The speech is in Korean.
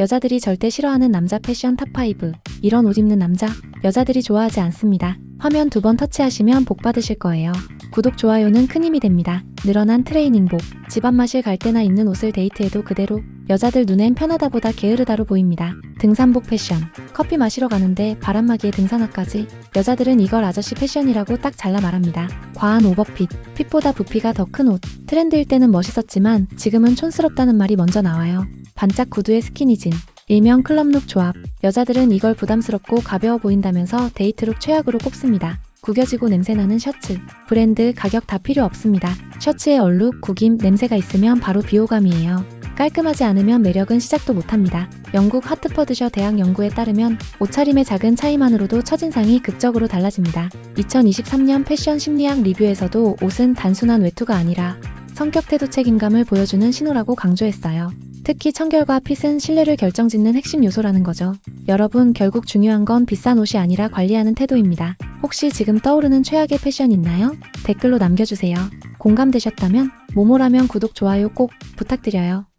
여자들이 절대 싫어하는 남자 패션 탑5. 이런 옷 입는 남자, 여자들이 좋아하지 않습니다. 화면 두 번 터치하시면 복 받으실 거예요. 구독, 좋아요는 큰 힘이 됩니다. 늘어난 트레이닝복, 집안 마실 갈 때나 입는 옷을 데이트해도 그대로 여자들 눈엔 편하다보다 게으르다로 보입니다. 등산복 패션, 커피 마시러 가는데 바람막이에 등산화까지 여자들은 이걸 아저씨 패션이라고 딱 잘라 말합니다. 과한 오버핏, 핏보다 부피가 더 큰 옷. 트렌드일 때는 멋있었지만 지금은 촌스럽다는 말이 먼저 나와요. 반짝 구두에 스키니진, 일명 클럽룩 조합. 여자들은 이걸 부담스럽고 가벼워 보인다면서 데이트룩 최악으로 꼽습니다. 구겨지고 냄새나는 셔츠. 브랜드, 가격 다 필요 없습니다. 셔츠에 얼룩, 구김, 냄새가 있으면 바로 비호감이에요. 깔끔하지 않으면 매력은 시작도 못합니다. 영국 하트퍼드셔 대학 연구에 따르면 옷차림의 작은 차이만으로도 첫인상이 극적으로 달라집니다. 2023년 패션 심리학 리뷰에서도 옷은 단순한 외투가 아니라 성격 태도 책임감을 보여주는 신호라고 강조했어요. 특히 청결과 핏은 신뢰를 결정짓는 핵심 요소라는 거죠. 여러분, 결국 중요한 건 비싼 옷이 아니라 관리하는 태도입니다. 혹시 지금 떠오르는 최악의 패션 있나요? 댓글로 남겨주세요. 공감되셨다면, 모모라면 구독, 좋아요 꼭 부탁드려요.